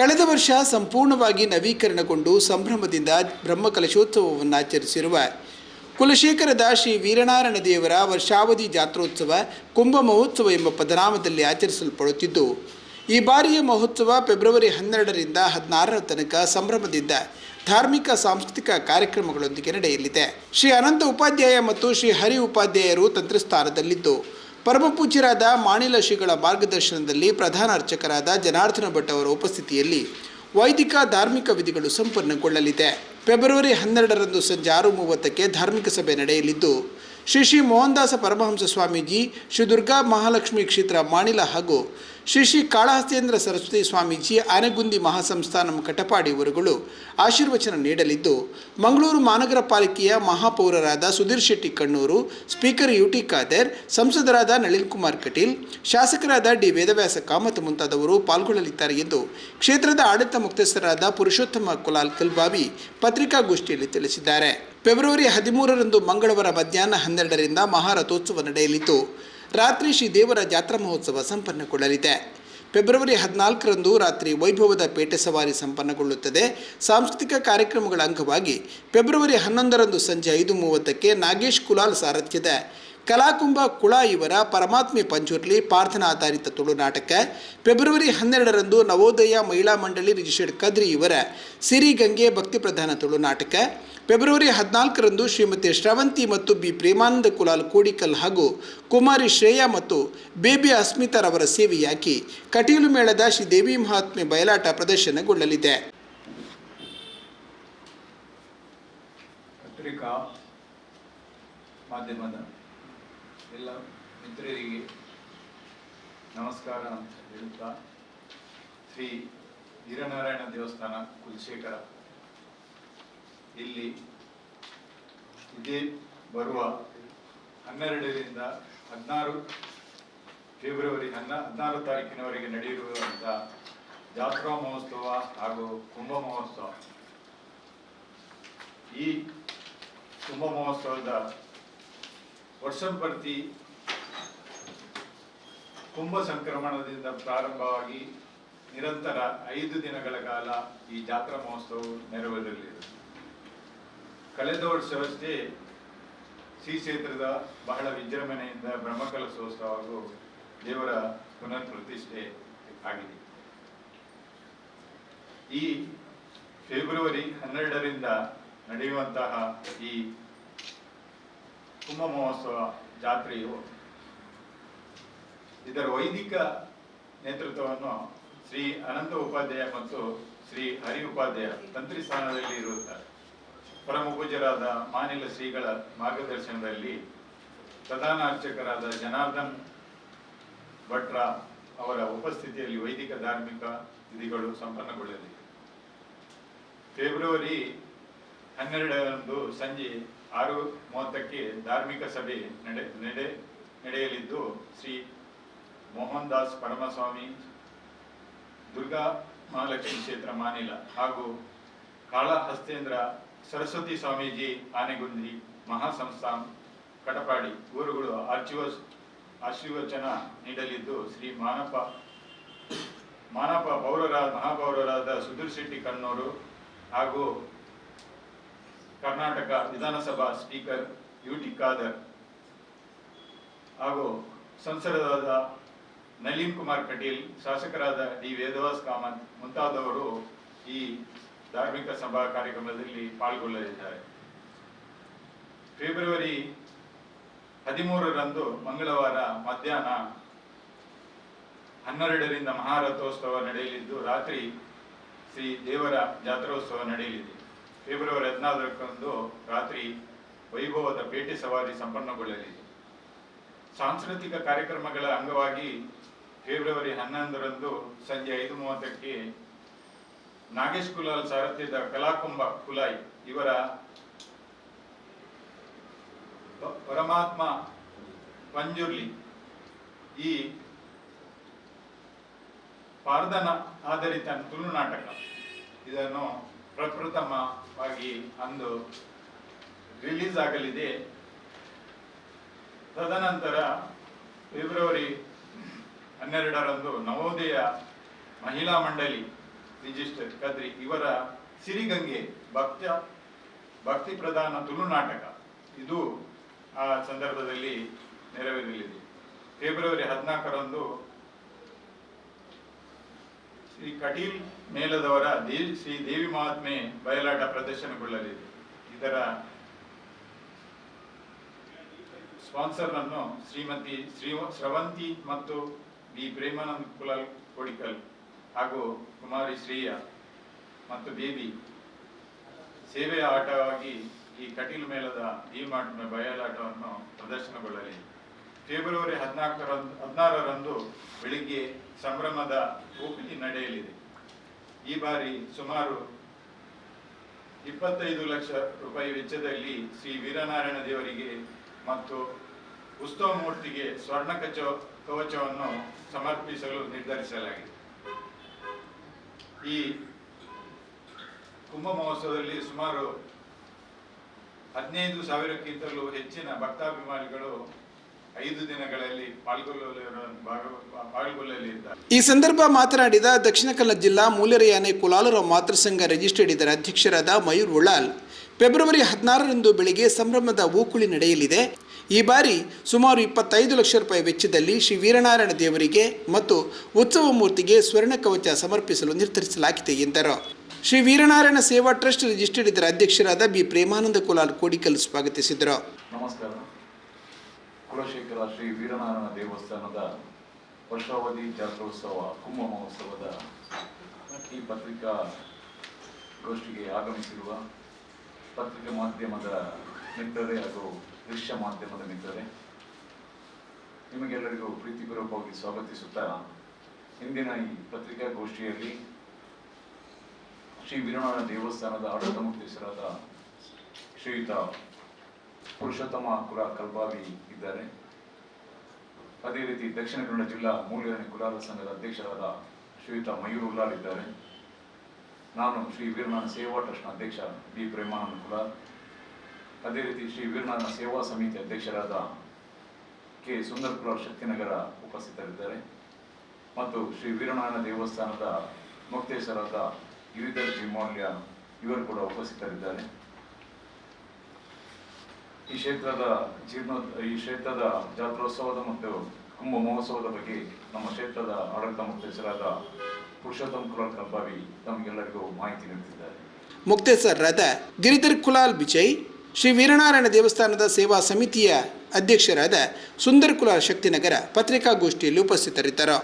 ಕಳೆದ ವರ್ಷ ಸಂಪೂರ್ಣವಾಗಿ ನವೀಕರಣಗೊಂಡು ಸಂಭ್ರಮದಿಂದ ಬ್ರಹ್ಮಕಲಶೋತ್ಸವವನ್ನು ಆಚರಿಸಿರುವ ಕುಲಶೇಖರದ ಶ್ರೀ ವೀರನಾರಾಯಣ ದೇವರ ವರ್ಷಾವಧಿ ಜಾತ್ರೋತ್ಸವ ಕುಂಭ ಮಹೋತ್ಸವ ಎಂಬ ಪದನಾಮದಲ್ಲಿ ಆಚರಿಸಲ್ಪಡುತ್ತಿದ್ದು, ಈ ಬಾರಿಯ ಮಹೋತ್ಸವ ಫೆಬ್ರವರಿ ಹನ್ನೆರಡರಿಂದ ಹದಿನಾರರ ತನಕ ಸಂಭ್ರಮದಿಂದ ಧಾರ್ಮಿಕ ಸಾಂಸ್ಕೃತಿಕ ಕಾರ್ಯಕ್ರಮಗಳೊಂದಿಗೆ ನಡೆಯಲಿದೆ. ಶ್ರೀ ಅನಂತ ಉಪಾಧ್ಯಾಯ ಮತ್ತು ಶ್ರೀ ಹರಿ ಉಪಾಧ್ಯಾಯರು ತಂತ್ರಸ್ಥಾನದಲ್ಲಿದ್ದು ಪರಮಪೂಜ್ಯರಾದ ಮಾಣಿಲ ಶ್ರೀಗಳ ಮಾರ್ಗದರ್ಶನದಲ್ಲಿ ಪ್ರಧಾನ ಅರ್ಚಕರಾದ ಜನಾರ್ದನ ಭಟ್ ಅವರ ಉಪಸ್ಥಿತಿಯಲ್ಲಿ ವೈದಿಕ ಧಾರ್ಮಿಕ ವಿಧಿಗಳು ಸಂಪನ್ನಗೊಳ್ಳಲಿದೆ. ಫೆಬ್ರವರಿ ಹನ್ನೆರಡರಂದು ಸಂಜೆ ಆರು ಮೂವತ್ತಕ್ಕೆ ಧಾರ್ಮಿಕ ಸಭೆ ನಡೆಯಲಿದ್ದು ಶ್ರೀ ಶ್ರೀ ಮೋಹನ್ದಾಸ ಪರಮಹಂಸ ಸ್ವಾಮೀಜಿ, ಶ್ರೀ ದುರ್ಗಾ ಮಹಾಲಕ್ಷ್ಮಿ ಕ್ಷೇತ್ರ ಮಾಣಿಲ ಹಾಗೂ ಶ್ರೀ ಶ್ರೀ ಕಾಳಹಸ್ತೇಂದ್ರ ಸರಸ್ವತಿ ಸ್ವಾಮೀಜಿ, ಆನೆಗುಂದಿ ಮಹಾಸಂಸ್ಥಾನಂ ಕಟಪಾಡಿ ಇವರುಗಳು ಆಶೀರ್ವಚನ ನೀಡಲಿದ್ದು, ಮಂಗಳೂರು ಮಹಾನಗರ ಪಾಲಿಕೆಯ ಮಹಾಪೌರರಾದ Sudhir Shetty Kannur, speaker U T Khader, ಸಂಸದರಾದ ನಳಿನ್ ಕುಮಾರ್ ಕಟೀಲ್, ಶಾಸಕರಾದ ಡಿ ವೇದವ್ಯಾಸ ಕಾಮತ್ ಮುಂತಾದವರು ಪಾಲ್ಗೊಳ್ಳಲಿದ್ದಾರೆ ಎಂದು ಕ್ಷೇತ್ರದ ಆಡಳಿತ ಮುಕ್ತಸ್ಥರಾದ ಪುರುಷೋತ್ತಮ ಕುಲಾಲ್ ಕಲ್ಬಾವಿ ಪತ್ರಿಕಾಗೋಷ್ಠಿಯಲ್ಲಿ ತಿಳಿಸಿದ್ದಾರೆ. ಫೆಬ್ರವರಿ ಹದಿಮೂರರಂದು ಮಂಗಳವಾರ ಮಧ್ಯಾಹ್ನ ಹನ್ನೆರಡರಿಂದ ಮಹಾರಥೋತ್ಸವ ನಡೆಯಲಿದ್ದು, ರಾತ್ರಿ ಶ್ರೀ ದೇವರ ಜಾತ್ರಾ ಮಹೋತ್ಸವ ಸಂಪನ್ನಗೊಳ್ಳಲಿದೆ. ಫೆಬ್ರವರಿ ಹದಿನಾಲ್ಕರಂದು ರಾತ್ರಿ ವೈಭವದ ಪೇಟೆ ಸವಾರಿ ಸಂಪನ್ನಗೊಳ್ಳುತ್ತದೆ. ಸಾಂಸ್ಕೃತಿಕ ಕಾರ್ಯಕ್ರಮಗಳ ಅಂಗವಾಗಿ ಫೆಬ್ರವರಿ ಹನ್ನೊಂದರಂದು ಸಂಜೆ ಐದು ಮೂವತ್ತಕ್ಕೆ ನಾಗೇಶ್ ಕುಲಾಲ್ ಸಾರಥ್ಯದ ಕಲಾಕುಂಭ ಕುಳ ಇವರ ಪರಮಾತ್ಮೆ ಪಂಚುರ್ಲಿ ಪ್ರಾರ್ಥನಾ ಆಧಾರಿತ ತುಳು ನಾಟಕ ಫೆಬ್ರವರಿ ಹನ್ನೆರಡರಂದು ನವೋದಯ ಮಹಿಳಾ ಮಂಡಳಿ ರಿಜಿಸ್ಟರ್ಡ್ ಕದ್ರಿ ಇವರ ಸಿರಿ ಗಂಗೆ ಭಕ್ತಿ ಪ್ರಧಾನ ತುಳು ನಾಟಕ ಫೆಬ್ರವರಿ ಹದಿನಾಲ್ಕರಂದು ಶ್ರೀಮತಿ ಶ್ರವಂತಿ ಮತ್ತು ಬಿ ಪ್ರೇಮಾನಂದ ಕುಲಾಲ್ ಕೋಡಿಕಲ್ ಹಾಗೂ ಕುಮಾರಿ ಶ್ರೇಯಾ ಮತ್ತು ಬೇಬಿ ಅಸ್ಮಿತಾರವರ ಸೇವೆಯಾಗಿ ಕಟೀಲು ಮೇಳದ ಶ್ರೀ ದೇವಿ ಮಹಾತ್ಮೆ ಬಯಲಾಟ ಪ್ರದರ್ಶನಗೊಳ್ಳಲಿದೆ. ಮಾಧ್ಯಮದ ಎಲ್ಲ ಮಿತ್ರರಿಗೆ ನಮಸ್ಕಾರ ಅಂತ ಹೇಳುತ್ತಾ ಶ್ರೀ ವೀರನಾರಾಯಣ ದೇವಸ್ಥಾನ ಕುಲಶೇಖರ. ಇಲ್ಲಿ ಇದೇ ಬರುವ ಹನ್ನೆರಡರಿಂದ ಹದಿನಾರು ಫೆಬ್ರವರಿ ಹನ್ನ, ಹದಿನಾರು ತಾರೀಕಿನವರೆಗೆ ನಡೆಯಿರುವಂಥ ಜಾತ್ರಾ ಮಹೋತ್ಸವ ಹಾಗೂ ಕುಂಭ ಮಹೋತ್ಸವ. ಈ ಕುಂಭ ಮಹೋತ್ಸವದ ವರ್ಷಂಪ್ರತಿ ಕುಂಭ ಸಂಕ್ರಮಣದಿಂದ ಪ್ರಾರಂಭವಾಗಿ ನಿರಂತರ ಐದು ದಿನಗಳ ಕಾಲ ಈ ಜಾತ್ರಾ ಮಹೋತ್ಸವವು ನೆರವೇರಲಿದೆ. ಕಳೆದ ವರ್ಷವಷ್ಟೇ ಶ್ರೀ ಕ್ಷೇತ್ರದ ಬಹಳ ವಿಜೃಂಭಣೆಯಿಂದ ಬ್ರಹ್ಮಕಲಶೋತ್ಸವ ಹಾಗೂ ದೇವರ ಪುನರ್ ಪ್ರತಿಷ್ಠೆ ಆಗಿದೆ. ಈ ಫೆಬ್ರವರಿ ಹನ್ನೆರಡರಿಂದ ನಡೆಯುವಂತಹ ಈ ಕುಂಭ ಮಹೋತ್ಸವ ಜಾತ್ರೆಯು ಇದರ ವೈದಿಕ ನೇತೃತ್ವವನ್ನು ಶ್ರೀ ಅನಂತ ಉಪಾಧ್ಯಾಯ ಮತ್ತು ಶ್ರೀ ಹರಿ ಉಪಾಧ್ಯಾಯ ತಂತ್ರಿ ಸ್ಥಾನದಲ್ಲಿ ಇರುತ್ತಾರೆ. ಪರಮ ಪೂಜ್ಯರಾದ ಮಾನಿಲ ಶ್ರೀಗಳ ಮಾರ್ಗದರ್ಶನದಲ್ಲಿ ಪ್ರಧಾನ ಅರ್ಚಕರಾದ ಜನಾರ್ದನ್ ಭಟ್ರ ಅವರ ಉಪಸ್ಥಿತಿಯಲ್ಲಿ ವೈದಿಕ ಧಾರ್ಮಿಕ ವಿಧಿಗಳು ಸಂಪನ್ನಗೊಳ್ಳಲಿವೆ. ಫೆಬ್ರವರಿ ಹನ್ನೆರಡರಂದು ಸಂಜೆ ಆರು ಮೂವತ್ತಕ್ಕೆ ಧಾರ್ಮಿಕ ಸಭೆ ನಡೆ ನಡೆ, ನಡೆಯಲಿದ್ದು ಶ್ರೀ ಮೋಹನ್ ದಾಸ್ ಪರಮಸ್ವಾಮಿ, ದುರ್ಗಾ ಮಹಾಲಕ್ಷ್ಮಿ ಕ್ಷೇತ್ರ ಮಾನಿಲ ಹಾಗೂ ಕಾಳಹಸ್ತೇಂದ್ರ ಸರಸ್ವತಿ ಸ್ವಾಮೀಜಿ ಆನೆಗುಂದಿ ಮಹಾಸಂಸ್ಥಾನ್, ಕಟಪಾಡಿ ಗುರುಗಳು ಆರ್ಚಿವ ಆಶೀರ್ವಚನ ನೀಡಲಿದ್ದು ಶ್ರೀ ಮಾನಪ ಮಾನಪ ಪೌರರ, ಮಹಾಪೌರರಾದ ಸುಧೀರ್ ಶೆಟ್ಟಿ ಕಣ್ಣೂರು ಹಾಗೂ ಕರ್ನಾಟಕ ವಿಧಾನಸಭಾ ಸ್ಪೀಕರ್ ಯು ಟಿ ಖಾದರ್ ಹಾಗೂ ಸಂಸದರಾದ ನಳೀನ್ ಕುಮಾರ್ ಕಟೀಲ್, ಶಾಸಕರಾದ ಡಿ ವೇದವಾಸ್ ಕಾಮತ್ ಮುಂತಾದವರು ಈ ಧಾರ್ಮಿಕ ಸಭಾ ಕಾರ್ಯಕ್ರಮದಲ್ಲಿ ಪಾಲ್ಗೊಳ್ಳಲಿದ್ದಾರೆ. ಫೆಬ್ರವರಿ ಹದಿಮೂರರಂದು ಮಂಗಳವಾರ ಮಧ್ಯಾಹ್ನ ಹನ್ನೆರಡರಿಂದ ಮಹಾರಥೋತ್ಸವ ನಡೆಯಲಿದ್ದು, ರಾತ್ರಿ ಶ್ರೀ ದೇವರ ಜಾತ್ರೋತ್ಸವ ನಡೆಯಲಿದೆ. ಫೆಬ್ರವರಿ ಹದಿನಾಲ್ಕರಂದು ರಾತ್ರಿ ವೈಭವದ ಪೇಟೆ ಸವಾರಿ ಸಂಪನ್ನಗೊಳ್ಳಲಿದೆ. ಸಾಂಸ್ಕೃತಿಕ ಕಾರ್ಯಕ್ರಮಗಳ ಅಂಗವಾಗಿ ಫೆಬ್ರವರಿ ಹನ್ನೊಂದರಂದು ಸಂಜೆ ಐದು ಮೂವತ್ತಕ್ಕೆ ನಾಗೇಶ್ ಕುಲಾಲ್ ಸಾರಥ್ಯದ ಕಲಾಕುಂಭ ಕುಲಾಯ್ ಇವರ ಪರಮಾತ್ಮ ಪಂಜುರ್ಲಿ ಈ ಪಾರ್ದನ ಆಧಾರಿತ ತುಳು ನಾಟಕ. ಇದನ್ನು ಪ್ರಪ್ರಥಮವಾಗಿ ಅಂದು ರಿಲೀಸ್ ಆಗಲಿದೆ. ತದನಂತರ ಫೆಬ್ರವರಿ ಹನ್ನೆರಡರಂದು ನವೋದಯ ಮಹಿಳಾ ಮಂಡಳಿ ರಿಜಿಸ್ಟರ್ ಕದ್ರಿ ಇವರ ಸಿರಿಗಂಗೆ ಭಕ್ತ, ಭಕ್ತಿ ಪ್ರಧಾನ ತುಳುನಾಟಕ ಇದು ಆ ಸಂದರ್ಭದಲ್ಲಿ ನೆರವೇರಲಿದೆ. ಫೆಬ್ರವರಿ ಹದಿನಾಲ್ಕರಂದು ಶ್ರೀ ಕಟೀಲ್ ಮೇಲದವರ ದೇವಿ ಶ್ರೀ ದೇವಿ ಮಹಾತ್ಮೆ ಬಯಲಾಟ ಪ್ರದರ್ಶನಗೊಳ್ಳಲಿದೆ ಇದರ ಸ್ಪಾನ್ಸರ್ ಅನ್ನು ಶ್ರೀಮತಿ ಶ್ರೀ ಶ್ರವಂತಿ ಮತ್ತು ಬಿ ಪ್ರೇಮಾನಂದ್ ಕುಲಾಲ್ ಕೋಡಿಕಲ್ ಹಾಗೂ ಕುಮಾರಿ ಶ್ರೇಯ ಮತ್ತು ಬೇಬಿ ಸೇವೆಯ ಆಟವಾಗಿ ಈ ಕಟೀಲ್ ಮೇಳದ ಈ ಮಾಟ ಬಯಲಾಟವನ್ನು ಪ್ರದರ್ಶನಗೊಳ್ಳಲಿದೆ ಫೆಬ್ರವರಿ ಹದಿನಾಲ್ಕರಂದು, ಹದಿನಾರರಂದು ಬೆಳಿಗ್ಗೆ ಸಂಭ್ರಮದ ಉಪಿತಿ ನಡೆಯಲಿದೆ. ಈ ಬಾರಿ ಸುಮಾರು ಇಪ್ಪತ್ತೈದು ಲಕ್ಷ ರೂಪಾಯಿ ವೆಚ್ಚದಲ್ಲಿ ಶ್ರೀ ವೀರನಾರಾಯಣ ದೇವರಿಗೆ ಮತ್ತು ಉತ್ಸವ ಮೂರ್ತಿಗೆ ಸ್ವರ್ಣ ಕಚ, ಕವಚವನ್ನು ಸಮರ್ಪಿಸಲು ನಿರ್ಧರಿಸಲಾಗಿದೆ. ಈ ಕುಂಭ ಮಹೋತ್ಸವದಲ್ಲಿ ಸುಮಾರು ಹದಿನೈದು ಸಾವಿರಕ್ಕಿಂತಲೂ ಹೆಚ್ಚಿನ ಭಕ್ತಾಭಿಮಾನಿಗಳು ಐದು ದಿನಗಳಲ್ಲಿ ಈ ಸಂದರ್ಭ ಮಾತನಾಡಿದ ದಕ್ಷಿಣ ಕನ್ನಡ ಜಿಲ್ಲಾ ಮೂಲೆರೆಯಾನೆ ಕುಲಾಲರ ಮಾತೃಸಂಘ ರಿಜಿಸ್ಟರ್ಡ್ ಇದರ ಅಧ್ಯಕ್ಷರಾದ ಮಯೂರ್ ಉಳಾಲ್ ಫೆಬ್ರವರಿ ಹದಿನಾರರಂದು ಬೆಳಿಗ್ಗೆ ಸಂಭ್ರಮದ ಊಕುಳಿ ನಡೆಯಲಿದೆ. ಈ ಬಾರಿ ಸುಮಾರು ಇಪ್ಪತ್ತೈದು ಲಕ್ಷ ರೂಪಾಯಿ ವೆಚ್ಚದಲ್ಲಿ ಶ್ರೀ ವೀರನಾರಾಯಣ ದೇವರಿಗೆ ಮತ್ತು ಉತ್ಸವ ಮೂರ್ತಿಗೆ ಸ್ವರ್ಣ ಕವಚ ಸಮರ್ಪಿಸಲು ನಿರ್ಧರಿಸಲಾಗಿದೆ ಎಂದರು. ಶ್ರೀ ವೀರನಾರಾಯಣ ಸೇವಾ ಟ್ರಸ್ಟ್ ರಿಜಿಸ್ಟರ್ಡ್ ಇದರ ಅಧ್ಯಕ್ಷರಾದ ಬಿ ಪ್ರೇಮಾನಂದ ಕುಲಾಲ್ ಕೋಡಿಕಲ್ ಸ್ವಾಗತಿಸಿದರು. ಕುಲಶೇಖರ ಶ್ರೀ ವೀರನಾರಾಯಣ ದೇವಸ್ಥಾನದ ವರ್ಷಾವಧಿ ಜಾತ್ರೋತ್ಸವ, ಕುಂಭ ಮಹೋತ್ಸವದ ಈ ಪತ್ರಿಕಾ ಗೋಷ್ಠಿಗೆ ಆಗಮಿಸಿರುವ ಪತ್ರಿಕಾ ಮಾಧ್ಯಮದ ಮಿತ್ರರೇ ಹಾಗೂ ದೃಶ್ಯ ಮಾಧ್ಯಮದ ಮಿತ್ರರೇ, ನಿಮಗೆಲ್ಲರಿಗೂ ಪ್ರೀತಿಪೂರ್ವಕವಾಗಿ ಸ್ವಾಗತಿಸುತ್ತಾ ಇಂದಿನ ಈ ಪತ್ರಿಕಾಗೋಷ್ಠಿಯಲ್ಲಿ ಶ್ರೀ ವೀರನಾರಾಯಣ ದೇವಸ್ಥಾನದ ಆಡಳಿತ ಮುಖ್ಯಸ್ಥರಾದ ಶ್ರೀಯುತ ಪುರುಷೋತ್ತಮ ಕುಲ ಕಲ್ಬಾವಿ ಇದ್ದಾರೆ. ಅದೇ ರೀತಿ ದಕ್ಷಿಣ ಕನ್ನಡ ಜಿಲ್ಲಾ ಮೂಲ್ಯರಣಿ ಕುಲಾಲ ಸಂಘದ ಅಧ್ಯಕ್ಷರಾದ ಶ್ರೀಯುತ ಮಯೂರ್ ಉಲ್ಲಾಲ್ ಇದ್ದಾರೆ. ನಾನು ಶ್ರೀ ವೀರನಾಥ ಸೇವಾ ಟ್ರಸ್ಟ್ನ ಅಧ್ಯಕ್ಷ ಬಿ ಪ್ರೇಮಾನಂದ ಕುಲಾಲ್ ಅದೇ ರೀತಿ ಶ್ರೀ ವೀರನಾಥ ಸೇವಾ ಸಮಿತಿ ಅಧ್ಯಕ್ಷರಾದ ಕೆ ಸುಂದರ್ ಕುಲಾಲ್ ಶಕ್ತಿನಗರ ಉಪಸ್ಥಿತರಿದ್ದಾರೆ. ಮತ್ತು ಶ್ರೀ ವೀರನಾರಾಯಣ ದೇವಸ್ಥಾನದ ಮುಕ್ತೇಶ್ವರಾದ ಗಿರಿಧರ್ ಜಿಮೌಲ್ಯ ಇವರು ಕೂಡ ಉಪಸ್ಥಿತರಿದ್ದಾರೆ. ಈ ಕ್ಷೇತ್ರದ ಜೀರ್ಣೋ, ಈ ಕ್ಷೇತ್ರದ ಜಾತ್ರೋತ್ಸವದ ಮತ್ತು ಕುಂಭ ಮಹೋತ್ಸವದ ಬಗ್ಗೆ ನಮ್ಮ ಕ್ಷೇತ್ರದ ಆಡಳಿತ ಮುಖ್ಯಸ್ಥರಾದ ಪುರುಷೋತ್ತಮ್ ಕುಲಾಲ್ ಕಂಬಾವಿ ತಮಗೆಲ್ಲರಿಗೂ ಮಾಹಿತಿ ನೀಡುತ್ತಿದ್ದಾರೆ. ಮುಕ್ತೇಶ್ವರರಾದ ಗಿರಿಧರ್ ಕುಲಾಲ್ ವಿಜಯ್, ಶ್ರೀ ವೀರನಾರಾಯಣ ದೇವಸ್ಥಾನದ ಸೇವಾ ಸಮಿತಿಯ ಅಧ್ಯಕ್ಷರಾದ ಸುಂದರ್ ಕುಲಾಲ್ ಶಕ್ತಿನಗರ ಪತ್ರಿಕಾಗೋಷ್ಠಿಯಲ್ಲಿ ಉಪಸ್ಥಿತರಿದ್ದರು.